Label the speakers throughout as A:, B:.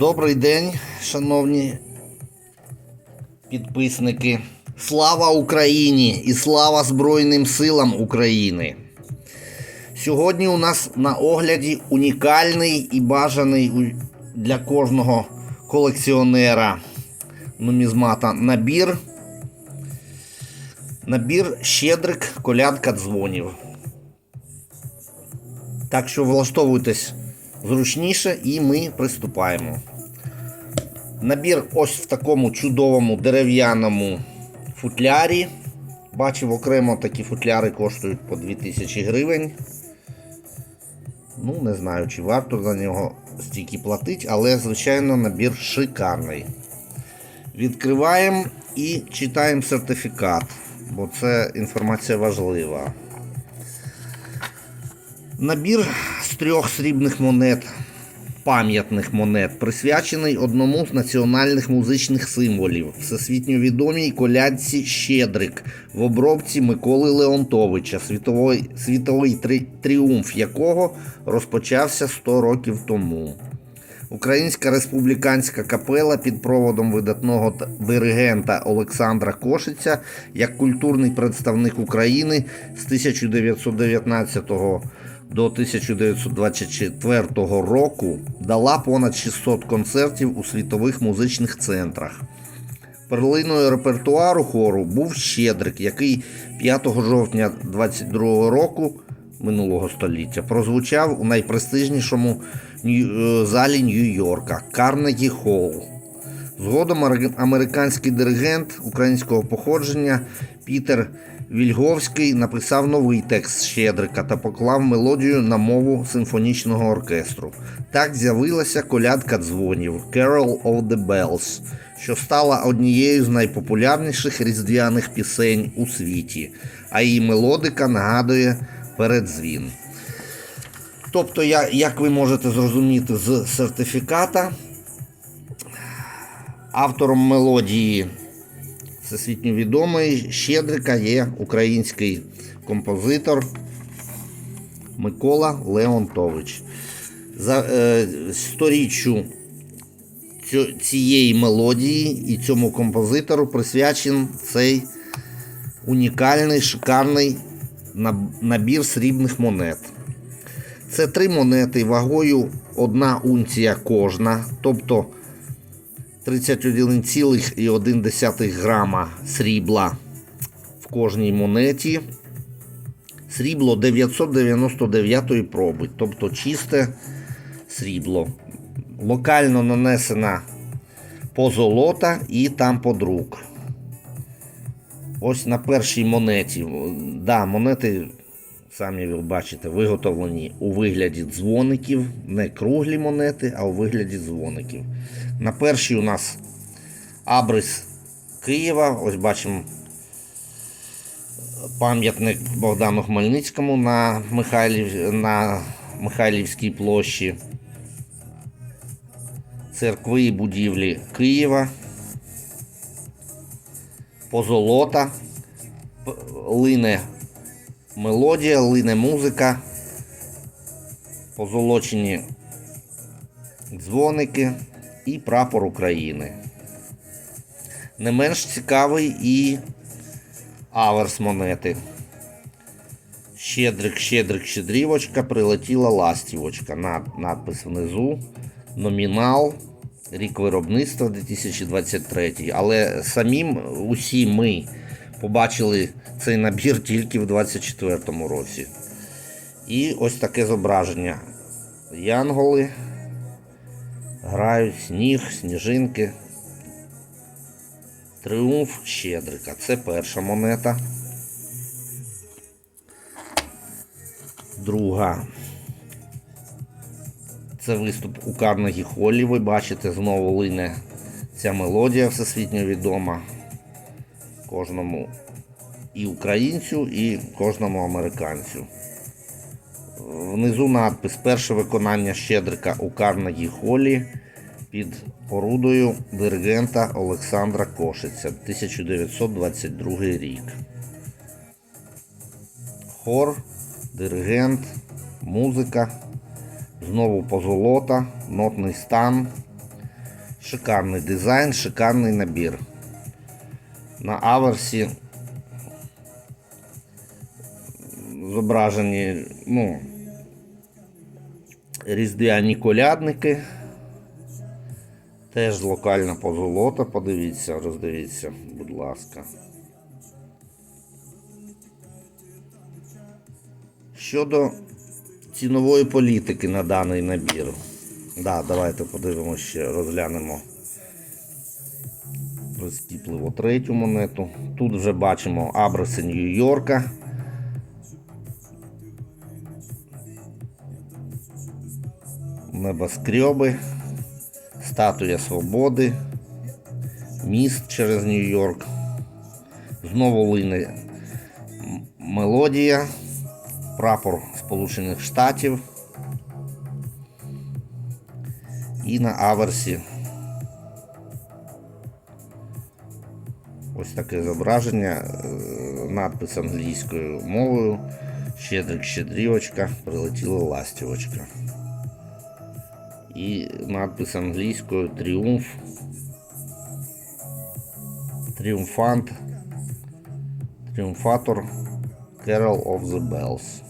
A: Добрий день, шановні підписники. Слава Україні і слава Збройним силам України. Сьогодні у нас на огляді унікальний і бажаний для кожного колекціонера нумізмата набір. Набір щедрик, колядка дзвонів. Так що влаштовуйтесь зручніше і ми приступаємо. Набір ось в такому чудовому дерев'яному футлярі. Бачив окремо такі футляри коштують по 2000 гривень. Ну, не знаю, чи варто за нього стільки платити, але, звичайно, набір шикарний. Відкриваємо і читаємо сертифікат, бо це інформація важлива. Набір з трьох срібних монет, пам'ятних монет, присвячений одному з національних музичних символів, всесвітньо відомій колядці Щедрик в обробці Миколи Леонтовича, світовий, світовий трі- тріумф якого розпочався 100 років тому. Українська республіканська капела під проводом видатного диригента Олександра Кошиця як культурний представник України з 1919 до 1924 року дала понад 600 концертів у світових музичних центрах. Перлиною репертуару хору був Щедрик, який 5 жовтня 22 року минулого століття прозвучав у найпрестижнішому е, залі Нью-Йорка Карнегі Холл. Згодом американський диригент українського походження Пітер Вільговський написав новий текст Щедрика та поклав мелодію на мову симфонічного оркестру. Так з'явилася колядка дзвонів Carol of the Bells, що стала однією з найпопулярніших різдвяних пісень у світі, а її мелодика нагадує передзвін. Тобто, як ви можете зрозуміти з сертифіката, Автором мелодії всесвітньо відомий Щедрика є український композитор Микола Леонтович. За е, сторіччю цієї мелодії і цьому композитору присвячен цей унікальний, шикарний набір срібних монет. Це три монети вагою одна унція кожна, тобто 31,1 грама срібла в кожній монеті. Срібло 999 проби, тобто чисте срібло. Локально нанесена позолота і там подрук. Ось на першій монеті. Да, монети, самі ви бачите, виготовлені у вигляді дзвоників, не круглі монети, а у вигляді дзвоників. На першій у нас абрис Києва. Ось бачимо пам'ятник Богдану Хмельницькому на, Михайлів... на Михайлівській площі. Церкви і будівлі Києва. Позолота. Лине мелодія, лине музика. Позолочені дзвоники і прапор України. Не менш цікавий і аверс монети. Щедрик, щедрик, щедрівочка, прилетіла ластівочка. Над, надпис внизу. Номінал. Рік виробництва 2023. Але самим усі ми побачили цей набір тільки в 2024 році. І ось таке зображення. Янголи грають сніг, сніжинки. Тріумф Щедрика. Це перша монета. Друга. Це виступ у Карнегі Холлі. Ви бачите, знову лине ця мелодія всесвітньо відома. Кожному і українцю, і кожному американцю. Внизу надпис Перше виконання Щедрика у Карнегі Холлі під орудою диригента Олександра Кошиця 1922 рік. Хор, диригент, музика, знову позолота, нотний стан, Шикарний дизайн, шикарний набір. На аверсі зображені ну, різдвяні колядники. Теж локальна позолота, подивіться, роздивіться, будь ласка. Щодо цінової політики на даний набір. Да, давайте подивимося ще, розглянемо розтіпливо третю монету. Тут вже бачимо абриси Нью-Йорка. Небоскреби, статуя свободи, міст через Нью-Йорк. Знову лине мелодія, прапор Сполучених Штатів. І на аверсі ось таке зображення, е, надпис англійською мовою. Щедрик, щедрівочка, прилетіла ластівочка. І надпис англійською Тріумф. Тріумфант. Тріумфатор. Carol of the Bells.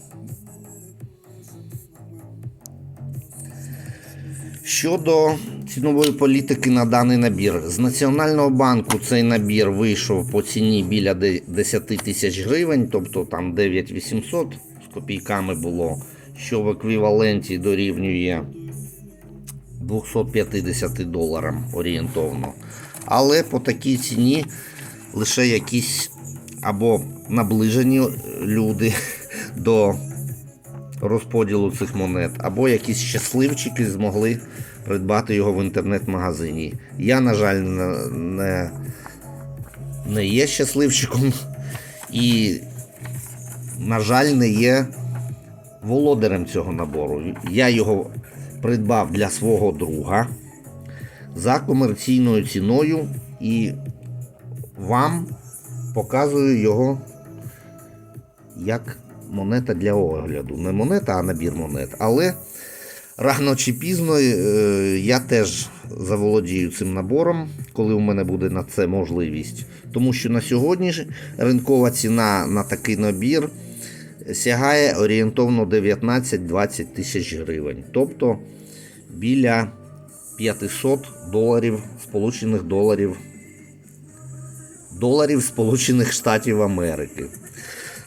A: Щодо цінової політики на даний набір, з Національного банку цей набір вийшов по ціні біля 10 тисяч гривень, тобто там 9800 з копійками було, що в еквіваленті дорівнює 250 доларам орієнтовно. Але по такій ціні лише якісь або наближені люди до розподілу цих монет, або якісь щасливчики змогли придбати його в інтернет-магазині. Я, на жаль, не, не, є щасливчиком і, на жаль, не є володарем цього набору. Я його придбав для свого друга за комерційною ціною і вам показую його як монета для огляду. Не монета, а набір монет. Але рано чи пізно е, я теж заволодію цим набором, коли у мене буде на це можливість. Тому що на сьогодні ж ринкова ціна на такий набір сягає орієнтовно 19-20 тисяч гривень. Тобто біля 500 доларів Сполучених доларів доларів Сполучених Штатів Америки.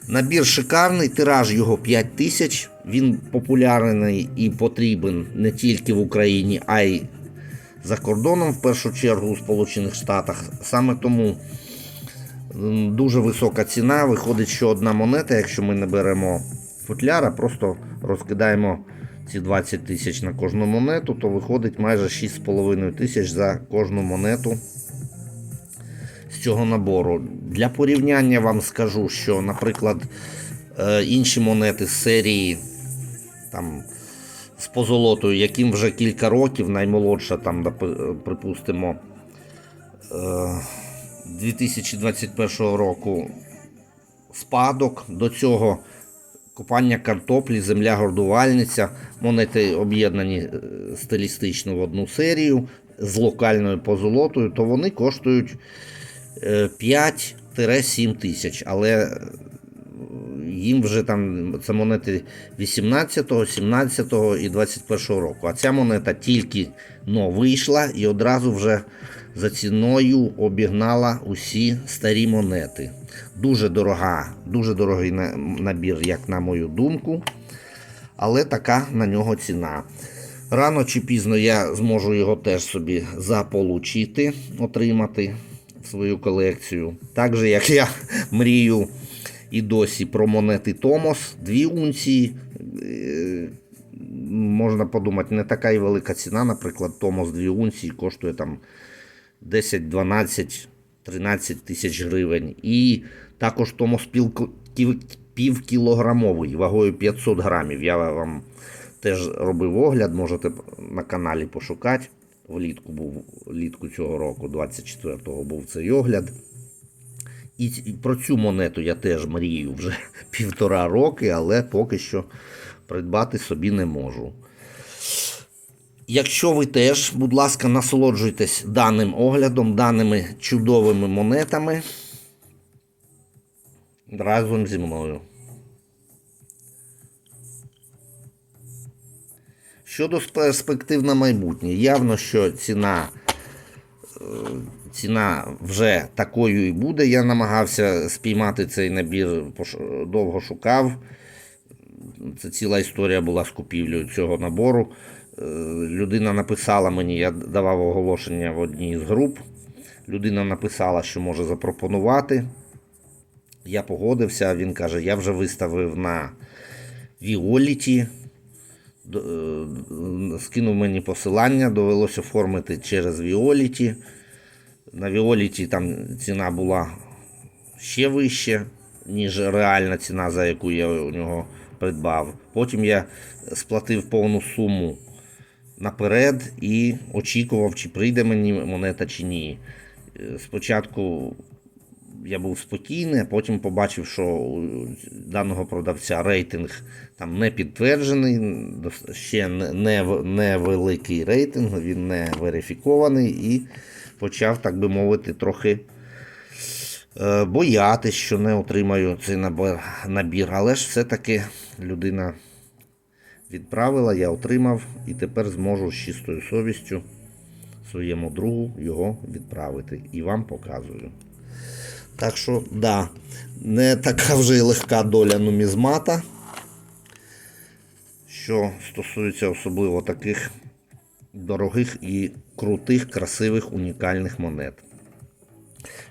A: Набір шикарний, тираж його 5 тисяч. Він популярний і потрібен не тільки в Україні, а й за кордоном, в першу чергу у Сполучених Штатах. Саме тому дуже висока ціна. Виходить, що одна монета, якщо ми не беремо футляра, просто розкидаємо ці 20 тисяч на кожну монету, то виходить майже 6,5 тисяч за кожну монету з цього набору. Для порівняння вам скажу, що, наприклад, е, інші монети з серії там, з позолотою, яким вже кілька років, наймолодша, там, припустимо, е, 2021 року. Спадок, до цього копання картоплі, земля гордувальниця, монети об'єднані е, стилістично в одну серію з локальною позолотою, то вони коштують е, 5-7 тисяч, але е, їм вже там це монети 18, 17 і 21 року. А ця монета тільки но вийшла і одразу вже за ціною обігнала усі старі монети. Дуже дорога, дуже дорогий набір, як на мою думку. Але така на нього ціна. Рано чи пізно я зможу його теж собі заполучити, отримати в свою колекцію. Так же, як я мрію і досі про монети Томос, дві унції. Е, Можна подумати, не така і велика ціна, наприклад, Томос 2 унції коштує там 10, 12, 13 тисяч гривень. І також Томос пів, півкілограмовий вагою 500 грамів. Я вам теж робив огляд, можете на каналі пошукати. Влітку був влітку цього року, 24-го був цей огляд. І про цю монету я теж мрію вже півтора роки, але поки що придбати собі не можу. Якщо ви теж, будь ласка, насолоджуйтесь даним оглядом, даними чудовими монетами разом зі мною. Щодо перспектив на майбутнє, явно, що ціна, е, ціна вже такою і буде. Я намагався спіймати цей набір, довго шукав. Це ціла історія була з купівлею цього набору. Людина написала мені, я давав оголошення в одній з груп. Людина написала, що може запропонувати. Я погодився. Він каже: я вже виставив на Віоліті. Е, Скинув мені посилання, довелося оформити через Віоліті. На Віоліті там ціна була ще вище, ніж реальна ціна, за яку я у нього придбав. Потім я сплатив повну суму наперед і очікував, чи прийде мені монета чи ні. Е, Спочатку я був спокійний, а потім побачив, що у даного продавця рейтинг там не підтверджений, ще не, не, невеликий рейтинг, він не верифікований і почав, так би мовити, трохи е, боятись, що не отримаю цей набір, набір. Але ж все-таки людина відправила, я отримав і тепер зможу з чистою совістю своєму другу його відправити. І вам показую. Так що, да, не така вже й легка доля нумізмата, що стосується особливо таких дорогих і крутих, красивих, унікальних монет.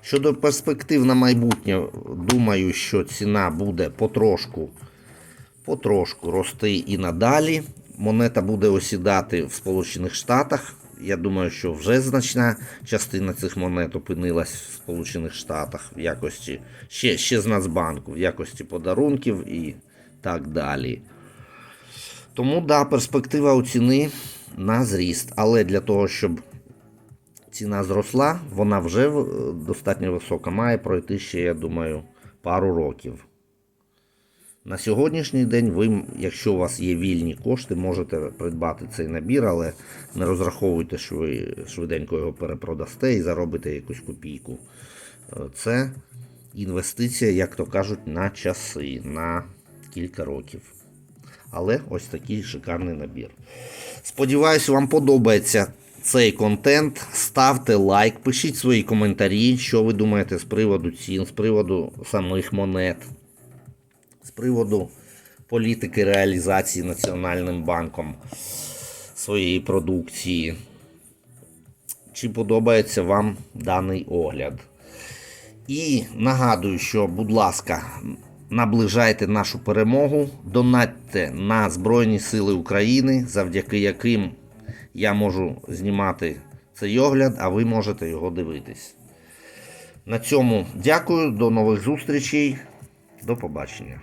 A: Щодо перспектив на майбутнє, думаю, що ціна буде потрошку, потрошку рости і надалі. Монета буде осідати в Сполучених Штатах. Я думаю, що вже значна частина цих монет опинилась в Сполучених Штатах в якості ще, ще з Нацбанку, в якості подарунків і так далі. Тому да, перспектива у ціни на зріст. Але для того, щоб ціна зросла, вона вже достатньо висока. Має пройти ще, я думаю, пару років. На сьогоднішній день ви, якщо у вас є вільні кошти, можете придбати цей набір, але не розраховуйте, що ви швиденько його перепродасте і заробите якусь копійку. Е, Це інвестиція, як то кажуть, на часи, на кілька років. Але ось такий шикарний набір. Сподіваюсь, вам подобається цей контент. Ставте лайк, пишіть свої коментарі, що ви думаєте з приводу цін, з приводу самих монет, приводу політики реалізації Національним банком своєї продукції. Чи подобається вам даний огляд? І нагадую, що, будь ласка, наближайте нашу перемогу, донатьте на Збройні Сили України, завдяки яким я можу знімати цей огляд, а ви можете його дивитись. На цьому дякую, до нових зустрічей, до побачення.